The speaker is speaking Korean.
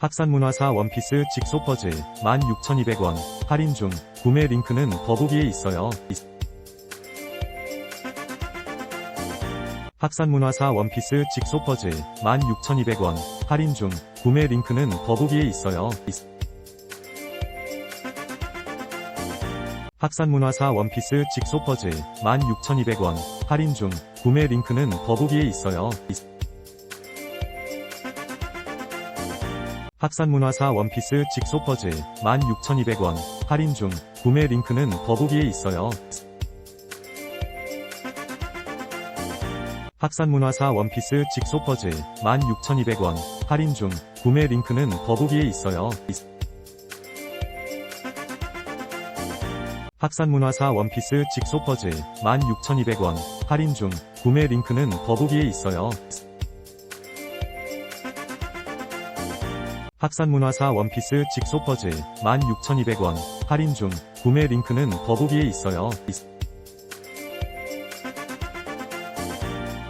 학산문화사 원피스 직소 퍼즐 16,200원 할인 중 구매 링크는 더보기에 있어요. 학산문화사 원피스 직소 퍼즐 16,200원 할인 중 구매 링크는 더보기에 있어요. 학산문화사 원피스 직소 퍼즐 16,200원 할인 중 구매 링크는 더보기에 있어요. 학산문화사 원피스 직소 퍼즐 16,200원 할인 중 구매 링크는 더보기에 있어요. 학산문화사 원피스 직소 퍼즐 16,200원 할인 중 구매 링크는 더보기에 있어요. 학산문화사 원피스 직소 퍼즐 16,200원 할인 중 구매 링크는 더보기에 있어요. 학산문화사 원피스 직소 퍼즐 16,200원 할인 중 구매 링크는 더보기에 있어요.